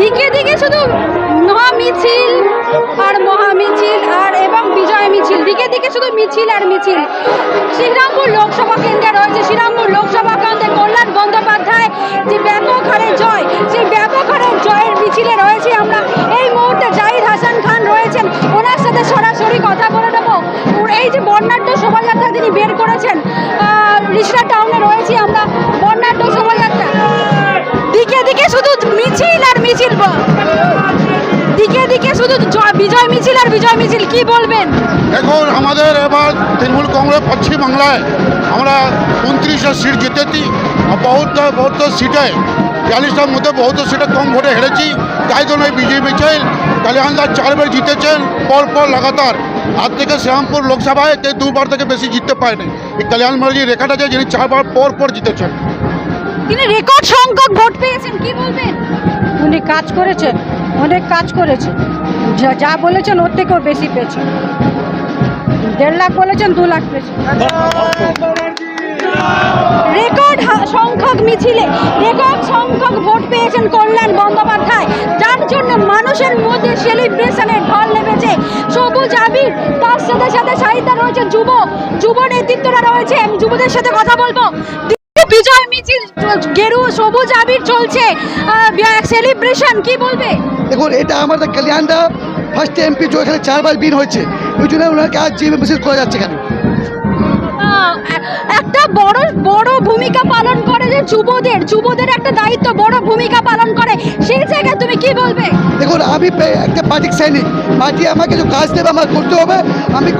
দিকে দিকে শুধু মহামিছিল আর মহামিছিল আর এবং বিজয় মিছিল। দিকে দিকে শুধু মিছিল আর মিছিল। শ্রীরামপুর লোকসভা কেন্দ্রে রয়েছে শ্রীরামপুর লোকসভা কেন্দ্রে কল্যাণ বন্দ্যোপাধ্যায় যে বিজয় মিছিল আর বিজয় মিছিল কি বলবেন? এখন আমাদের এবার তৃণমূল কংগ্রেস পশ্চিম বাংলায় আমরা উনত্রিশটা সিট জিতেছি বহুত বহুত সিটে বিয়াল্লিশটার মধ্যে বহুত সিটে কম ভোটে হেরেছি। তাই জন্য এই বিজেপি চাই কল্যাণদার চারবার জিতেছেন পর পর লাগাতার। আজ থেকে শ্রীরামপুর লোকসভায় তে দুবার থেকে বেশি জিততে পারেনি। এই কল্যাণ ব্যানার্জি রেখাটা যে যিনি চারবার পর পর জিতেছেন। তিনি রেকর্ড সংখ্যক ভোট পেয়েছেন কি বলবেন? উনি কাজ করেছেন অনেক কাজ করেছেন যা যা বলেছেন ওর থেকেও বেশি পেয়েছেন দেড় লাখ বলেছেন, দু লাখ রেকর্ড সংখ্যক মিছিলে, রেকর্ড সংখ্যক ভোট পেয়েছেন কল্যাণ বন্দ্যোপাধ্যায়। যার জন্য মানুষের মধ্যে সেলিব্রেশনের ঢল নেমেছে। সবুজ আবির, তার সাথে সাথে সাহিত্য রয়েছে যুব যুব নেতৃত্বরা রয়েছে। যুবদের সাথে কথা বলব। বিজয় মিছিল গেরু সবুজ আবির চলছে। সেলিব্রেশন কি বলবে? দেখুন এটা আমাদের কল্যাণদা ফার্স্ট এমপি जो এখানে চারবার বিন হয়েছে ওই জন্য ওনাকে আজ জিএম বিশেষ করা যাচ্ছে এখানে। একটা বড় বড় ভূমিকা পালন করে যে যুবদের যুবদের একটা দায়িত্ব বড় ভূমিকা পালন করে। সেই জায়গায় তুমি কি বলবে? দেখুন আমি একটা পার্টির সৈনিক পার্টি আমাকে যে কাজ দেবে আমার করতে হবে আমি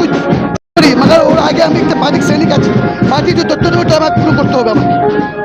আমি একটা পার্টির সৈনিক আছি পার্টি যে তথ্য আমার পুরো করতে হবে আমাকে।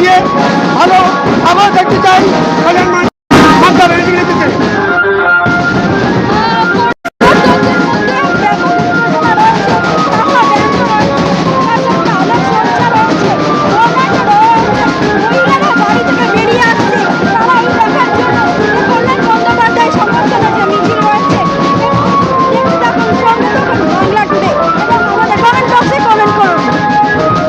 দিয়ে ভালো আবার দেখতে চাই।